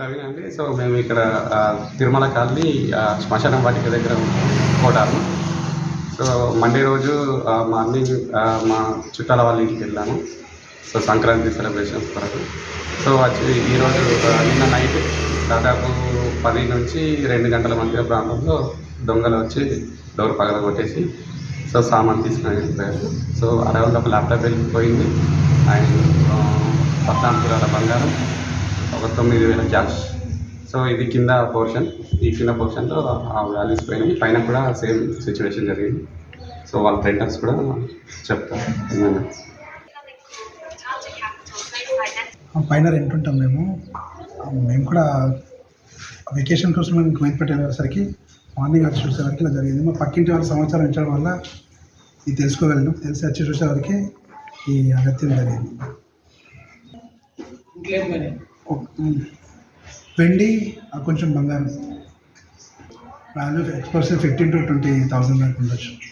ప్రవీణ్ అండి. సో మేము ఇక్కడ తిరుమల కాలనీ శ్మశానం వాటిక దగ్గర కోటారు. సో మండే రోజు మార్నింగ్ మా చుట్టాల వాళ్ళ ఇంటికి వెళ్ళాము. సో సంక్రాంతి సెలబ్రేషన్స్ కొరకు. సో వచ్చి ఈరోజు నిన్న నైట్ దాదాపు పది నుంచి రెండు గంటల మధ్య ప్రాంతంలో దొంగలు వచ్చి డోర్ పగల కొట్టేసి సో సామాన్ తీసుకుని వెళ్ళిపోయారు. సో అరౌండ్ ఒక ల్యాప్టాప్ వెళ్ళిపోయింది. అండ్ పద్నాలుగు తులాల బంగారం ఒక తొమ్మిది వేల క్యాష్ సో ఇది కింద పోర్షన్ ఈ కింద పోర్షన్లో ఆ వాల్యూస్ పోయినాయి పైన కూడా సేమ్ సిచ్యువేషన్ జరిగింది. సో వాళ్ళ ప్రింటర్స్ కూడా ఆ పైన రెంట్ ఉంటాం మేము. మేము కూడా వెకేషన్ కోసం మేము కోయిన్పేట వెళ్ళేసరికి మార్నింగ్ వచ్చి చూసేసరికి ఇలా జరిగింది. మా పక్కింటి వాళ్ళ సమాచారం ఇచ్చడం వల్ల ఇది తెలుసుకోగలను తెలిసి వచ్చి చూసేవరకు ఈ అగత్యం జరిగింది. వెండి కొంచెం బంగారం. వాల్యూ ఎక్స్పోర్స్ ఫిఫ్టీన్ టు ట్వంటీ థౌసండ్ దాకా ఉండొచ్చు.